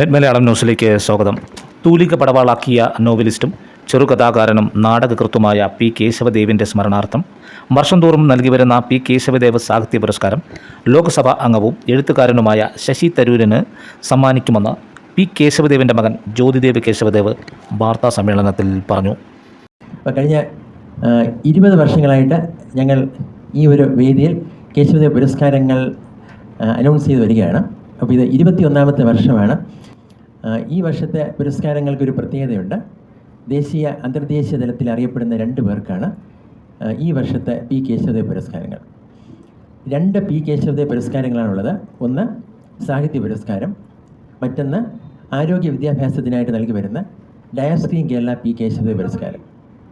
Net Malayalam ന്യൂസിലേക്ക് സ്വാഗതം. തൂലിക പടവാളാക്കിയ നോവലിസ്റ്റും ചെറുകഥാകാരനും നാടകകൃത്തുമായ പി കേശവദേവിന്റെ സ്മരണാർത്ഥം വർഷം തോറും നൽകി വരുന്ന പി കേശവദേവ് സാഹിത്യ പുരസ്കാരം ലോക്സഭാ അംഗവും എഴുത്തുകാരനുമായ ശശി തരൂരിന് സമ്മാനിക്കുമെന്ന് പി കേശവദേവിന്റെ മകൻ ജ്യോതിദേവ് കേശവദേവ് വാർത്താ സമ്മേളനത്തിൽ പറഞ്ഞു. കഴിഞ്ഞ ഇരുപത് വർഷങ്ങളായിട്ട് ഞങ്ങൾ ഈ ഒരു വേദിയിൽ കേശവദേവ് പുരസ്കാരങ്ങൾ അനൗൺസ് ചെയ്ത് വരികയാണ്. അപ്പോൾ ഇത് ഇരുപത്തി ഒന്നാമത്തെ വർഷമാണ്. ഈ വർഷത്തെ പുരസ്കാരങ്ങൾക്കൊരു പ്രത്യേകതയുണ്ട്. ദേശീയ അന്തർദേശീയ തലത്തിൽ അറിയപ്പെടുന്ന രണ്ട് പേർക്കാണ് ഈ വർഷത്തെ പി കേശവദേവ് പുരസ്കാരങ്ങൾ. രണ്ട് പി കേശവദേവ് പുരസ്കാരങ്ങളാണുള്ളത്. ഒന്ന് സാഹിത്യ പുരസ്കാരം. മറ്റൊന്ന് ആരോഗ്യ വിദ്യാഭ്യാസത്തിനായിട്ട് നൽകി വരുന്ന ഡയസ്ക്രീൻ കേരള പി കേശവദേവ് പുരസ്കാരം.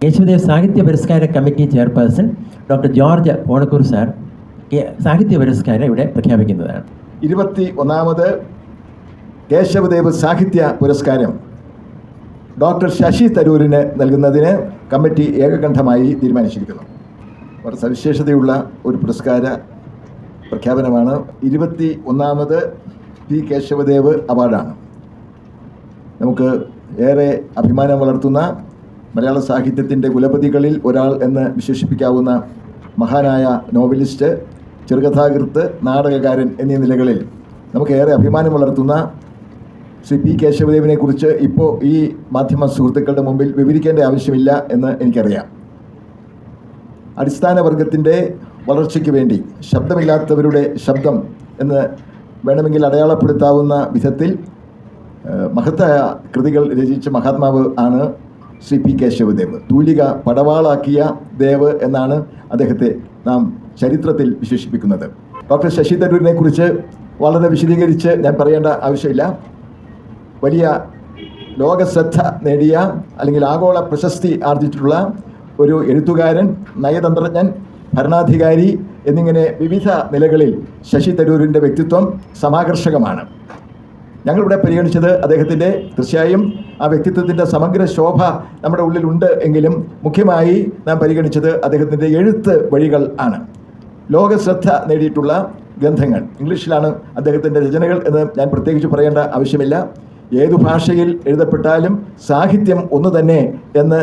കേശവദേവ് സാഹിത്യ പുരസ്കാര committee chairperson doctor George Onakkoor sir സാഹിത്യ പുരസ്കാരം ഇവിടെ പ്രഖ്യാപിക്കുന്നതാണ്. ഇരുപത്തി ഒന്നാമത് കേശവദേവ് സാഹിത്യ പുരസ്കാരം ഡോക്ടർ ശശി തരൂരിന് നൽകുന്നതിന് കമ്മിറ്റി ഏകകണ്ഠമായി തീരുമാനിച്ചിരിക്കുന്നു. വളരെ സവിശേഷതയുള്ള ഒരു പുരസ്കാര പ്രഖ്യാപനമാണ്. ഇരുപത്തി ഒന്നാമത് പി കേശവദേവ് അവാർഡാണ്. നമുക്ക് ഏറെ അഭിമാനം വളർത്തുന്ന മലയാള സാഹിത്യത്തിന്റെ കുലപതികളിൽ ഒരാൾ എന്ന് വിശേഷിപ്പിക്കാവുന്ന മഹാനായ നോവലിസ്റ്റ് ചെറുകഥാകൃത്ത് നാടകകാരൻ എന്നീ നിലകളിൽ നമുക്ക് ഏറെ അഭിമാനം വളർത്തുന്ന ശ്രീ പി കേശവദേവിനെ കുറിച്ച് ഇപ്പോൾ ഈ മാധ്യമ സുഹൃത്തുക്കളുടെ മുമ്പിൽ വിവരിക്കേണ്ട ആവശ്യമില്ല എന്ന് എനിക്കറിയാം. അടിസ്ഥാന വർഗത്തിന്റെ വളർച്ചയ്ക്ക് വേണ്ടി ശബ്ദമില്ലാത്തവരുടെ ശബ്ദം എന്ന് വേണമെങ്കിൽ അടയാളപ്പെടുത്താവുന്ന വിധത്തിൽ മഹത്തായ കൃതികൾ രചിച്ച മഹാത്മാവ് ആണ് ശ്രീ പി കേശവദേവ്. തൂലിക പടവാളാക്കിയ ദേവ് എന്നാണ് അദ്ദേഹത്തെ നാം ചരിത്രത്തിൽ വിശേഷിപ്പിക്കുന്നത്. ഡോക്ടർ ശശി തരൂരിനെ കുറിച്ച് വളരെ വിശദീകരിച്ച് ഞാൻ പറയേണ്ട ആവശ്യമില്ല. വലിയ ലോകശ്രദ്ധ നേടിയ അല്ലെങ്കിൽ ആഗോള പ്രശസ്തി ആർജിച്ചിട്ടുള്ള ഒരു എഴുത്തുകാരൻ നയതന്ത്രജ്ഞൻ ഭരണാധികാരി എന്നിങ്ങനെ വിവിധ നിലകളിൽ ശശി തരൂരിന്റെ വ്യക്തിത്വം സമാകർഷകമാണ്. ഞങ്ങളിവിടെ പരിഗണിച്ചത് അദ്ദേഹത്തിന്റെ തീർച്ചയായും ആ വ്യക്തിത്വത്തിന്റെ സമഗ്ര ശോഭ നമ്മുടെ ഉള്ളിലുണ്ട് എങ്കിലും മുഖ്യമായി നാം പരിഗണിച്ചത് അദ്ദേഹത്തിന്റെ എഴുത്ത് വഴികൾ ആണ്. ലോകശ്രദ്ധ നേടിയിട്ടുള്ള ഗ്രന്ഥങ്ങൾ. ഇംഗ്ലീഷിലാണ് അദ്ദേഹത്തിന്റെ രചനകൾ എന്ന് ഞാൻ പ്രത്യേകിച്ച് പറയേണ്ട ആവശ്യമില്ല. ഏതു ഭാഷയിൽ എഴുതപ്പെട്ടാലും സാഹിത്യം ഒന്ന് തന്നെ എന്ന്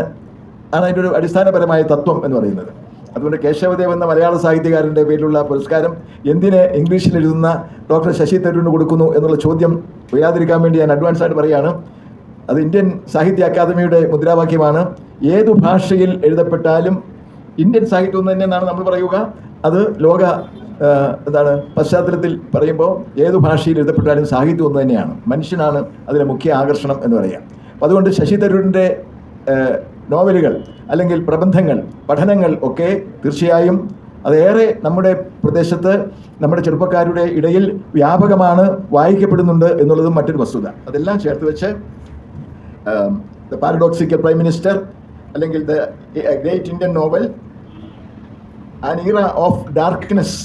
ആണ് അതിന്റെ ഒരു അടിസ്ഥാനപരമായ തത്വം എന്ന് പറയുന്നത്. അതുകൊണ്ട് കേശവദേവ് എന്ന മലയാള സാഹിത്യകാരന്റെ പേരിലുള്ള പുരസ്കാരം എന്തിനെ ഇംഗ്ലീഷിൽ എഴുതുന്ന ഡോക്ടർ ശശി തരൂരിന് കൊടുക്കുന്നു എന്നുള്ള ചോദ്യം ഉയരാതിരിക്കാൻ വേണ്ടി ഞാൻ അഡ്വാൻസ് ആയിട്ട് പറയുകയാണ്. അത് ഇന്ത്യൻ സാഹിത്യ അക്കാദമിയുടെ മുദ്രാവാക്യമാണ്. ഏതു ഭാഷയിൽ എഴുതപ്പെട്ടാലും ഇന്ത്യൻ സാഹിത്യം എന്ന് എന്നാണ് നമ്മൾ പറയുക. അത് ലോക എന്താണ് പശ്ചാത്തലത്തിൽ പറയുമ്പോൾ ഏത് ഭാഷയിൽ എഴുതപ്പെട്ടാലും സാഹിത്യം ഒന്ന് തന്നെയാണ്. മനുഷ്യനാണ് അതിലെ മുഖ്യ ആകർഷണം എന്ന് പറയാം. അപ്പോൾ അതുകൊണ്ട് ശശി തരൂരിന്റെ നോവലുകൾ അല്ലെങ്കിൽ പ്രബന്ധങ്ങൾ പഠനങ്ങൾ ഒക്കെ തീർച്ചയായും അതേറെ നമ്മുടെ പ്രദേശത്ത് നമ്മുടെ ചെറുപ്പക്കാരുടെ ഇടയിൽ വ്യാപകമാണ് വായിക്കപ്പെടുന്നുണ്ട് എന്നുള്ളതും മറ്റൊരു വസ്തുത. അതെല്ലാം ചേർത്ത് വെച്ച് ദ പാരഡോക്സിക്കൽ പ്രൈം മിനിസ്റ്റർ അല്ലെങ്കിൽ the great Indian novel an era of darkness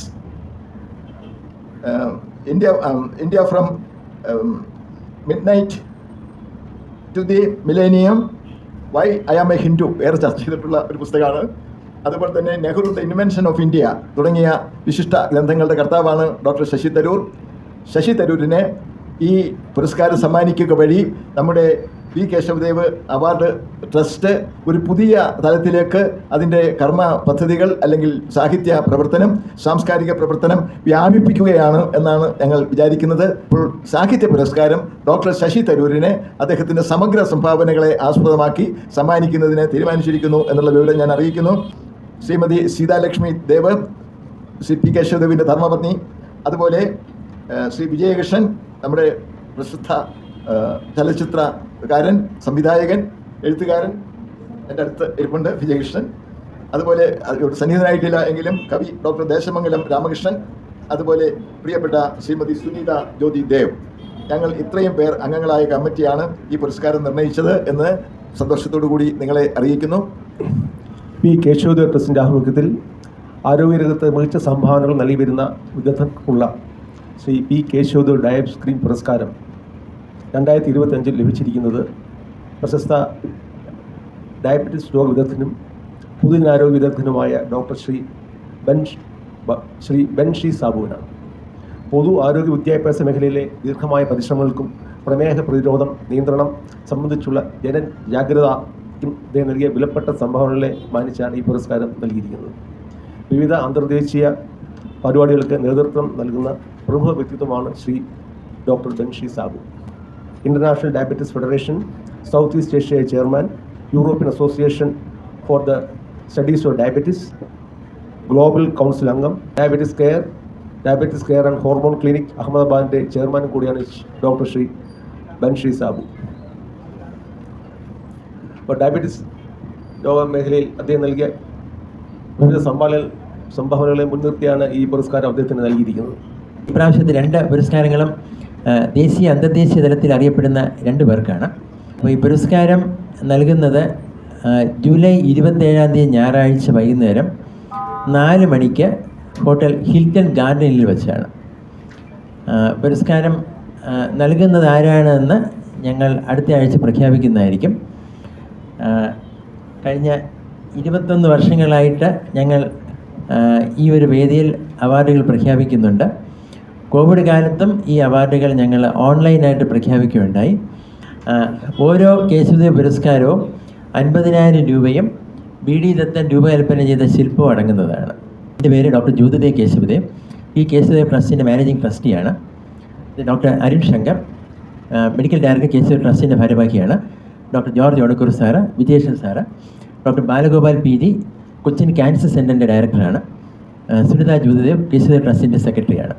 India India from midnight to the millennium why I am a Hindu ഏറെ ചർച്ച ചെയ്തിട്ടുള്ള ഒരു പുസ്തകമാണ്. അതുപോലെ തന്നെ Nehru the invention of India തുടങ്ങിയ വിശിഷ്ട ഗ്രന്ഥങ്ങളുടെ കർത്താവാണ് ഡോക്ടർ ശശി തരൂർ. ശശി തരൂരിനെ ഈ പുരസ്കാരം സമ്മാനിക്കുക വഴി നമ്മുടെ പി കേശവദേവ് അവാർഡ് ട്രസ്റ്റ് ഒരു പുതിയ തലത്തിലേക്ക് അതിന്റെ കർമ്മ പദ്ധതികൾ അല്ലെങ്കിൽ സാഹിത്യ പ്രവർത്തനം സാംസ്കാരിക പ്രവർത്തനം വ്യാപിപ്പിക്കുകയാണ് എന്നാണ് ഞങ്ങൾ വിചാരിക്കുന്നത്. ഇപ്പോൾ സാഹിത്യ പുരസ്കാരം ഡോക്ടർ ശശി തരൂരിനെ അദ്ദേഹത്തിന്റെ സമഗ്ര സംഭാവനകളെ ആസ്പദമാക്കി സമ്മാനിക്കുന്നതിന് തീരുമാനിച്ചിരിക്കുന്നു എന്നുള്ള വിവരം ഞാൻ അറിയിക്കുന്നു. ശ്രീമതി സീതാലക്ഷ്മി ദേവ് ശ്രീ പി കേശവദേവിന്റെ ധർമ്മപത്നി അതുപോലെ ശ്രീ വിജയകൃഷ്ണൻ നമ്മുടെ പ്രസിദ്ധ ഏഹ്, ചലച്ചിത്രകാരൻ സംവിധായകൻ എഴുത്തുകാരൻ എന്റെ അടുത്ത് ഇരിപ്പുണ്ട് വിജയകൃഷ്ണൻ. അതുപോലെ അത് സന്നിഹിതനായിട്ടില്ല എങ്കിലും കവി ഡോക്ടർ ദേശമംഗലം രാമകൃഷ്ണൻ. അതുപോലെ പ്രിയപ്പെട്ട ശ്രീമതി സുനീത ജ്യോതി ദേവ്. ഞങ്ങൾ ഇത്രയും പേർ അംഗങ്ങളായ കമ്മിറ്റിയാണ് ഈ പുരസ്കാരം നിർണയിച്ചത് എന്ന് സന്തോഷത്തോടു കൂടി നിങ്ങളെ അറിയിക്കുന്നു. പി. കേശവദേവ് ട്രസ്റ്റിന്റെ ആഭിമുഖ്യത്തിൽ ആരോഗ്യരംഗത്ത് മികച്ച സംഭാവനകൾ നൽകി വരുന്ന വിദഗ്ധർക്കുള്ള Shri P. Kesavadev Diab screen പുരസ്കാരം രണ്ടായിരത്തി ഇരുപത്തഞ്ചിൽ ലഭിച്ചിരിക്കുന്നത് പ്രശസ്ത ഡയബറ്റിസ് രോഗ വിദഗ്ധനും പൊതുജനാരോഗ്യ വിദഗ്ധനുമായ ഡോക്ടർ ശ്രീ ബെൻ ശ്രീ ബെൻഷി സാബുവിനാണ്. പൊതു ആരോഗ്യ വിദ്യാഭ്യാസ മേഖലയിലെ ദീർഘമായ പരിശ്രമങ്ങൾക്കും പ്രമേഹ പ്രതിരോധം നിയന്ത്രണം സംബന്ധിച്ചുള്ള ജനജാഗ്രതയ്ക്കും ഇദ്ദേഹം നൽകിയ വിലപ്പെട്ട സംഭാവനകളെ മാനിച്ചാണ് ഈ പുരസ്കാരം നൽകിയിരിക്കുന്നത്. വിവിധ അന്തർദേശീയ പരിപാടികൾക്ക് നേതൃത്വം നൽകുന്ന പ്രമുഖ വ്യക്തിത്വമാണ് Shri doctor Banshi Saboo. International diabetes federation south east Asia chairman European association for the studies of diabetes global council അംഗം diabetes care diabetes care and hormone clinic അഹമ്മദാബാദിന്റെ chairman കൂടിയാണ് ഡോക്ടർ ശ്രീ ബൻഷി സാബു അപ്പോൾ ഡയബറ്റിസ് രോഗ മേഖലയിൽ അദ്ദേഹം നൽകിയ വിവിധ സംഭാവന സംഭാവനകളെ മുൻനിർത്തിയാണ് ഈ പുരസ്കാരം അദ്ദേഹത്തിന് നൽകിയിരിക്കുന്നത്. ഇപ്രാവശ്യത്തെ രണ്ട് പുരസ്കാരങ്ങളും ദേശീയ അന്തർദേശീയ തലത്തിൽ അറിയപ്പെടുന്ന രണ്ട് പേർക്കാണ്. അപ്പോൾ ഈ പുരസ്കാരം നൽകുന്നത് ജൂലൈ ഇരുപത്തേഴാം തീയതി ഞായറാഴ്ച വൈകുന്നേരം നാല് മണിക്ക് ഹോട്ടൽ ഹിൽട്ടൺ ഗാർഡനിൽ വെച്ചാണ്. പുരസ്കാരം നൽകുന്നത് ആരാണെന്ന് ഞങ്ങൾ അടുത്ത ആഴ്ച പ്രഖ്യാപിക്കുന്നതായിരിക്കും. കഴിഞ്ഞ ഇരുപത്തൊന്ന് വർഷങ്ങളായിട്ട് ഞങ്ങൾ ഈ ഒരു വേദിയിൽ അവാർഡുകൾ പ്രഖ്യാപിക്കുന്നുണ്ട്. കോവിഡ് കാലത്തും ഈ അവാർഡുകൾ ഞങ്ങൾ ഓൺലൈനായിട്ട് പ്രഖ്യാപിക്കുകയുണ്ടായി. ഓരോ കേശവദേവ് പുരസ്കാരവും അൻപതിനായിരം രൂപയും ബി ഡി ദത്തൻ രൂപകൽപ്പന ചെയ്ത ശില്പവും അടങ്ങുന്നതാണ്. എന്റെ പേര് ഡോക്ടർ ജ്യോതിദേവ് കേശവദേവ് ഈ കേശവദേവ് ട്രസ്റ്റിന്റെ managing ട്രസ്റ്റിയാണ്. Doctor Arun Shankar medical director Kesava ട്രസ്റ്റിന്റെ ഭാരവാഹിയാണ്. Doctor George Onakkoor sir Vijeshan sir doctor Balagopal P G Cochin cancer സെന്ററിന്റെ ഡയറക്ടറാണ്. സുനിത ജ്യോതിദേവ് കേശവദേവ് ട്രസ്റ്റിന്റെ സെക്രട്ടറിയാണ്.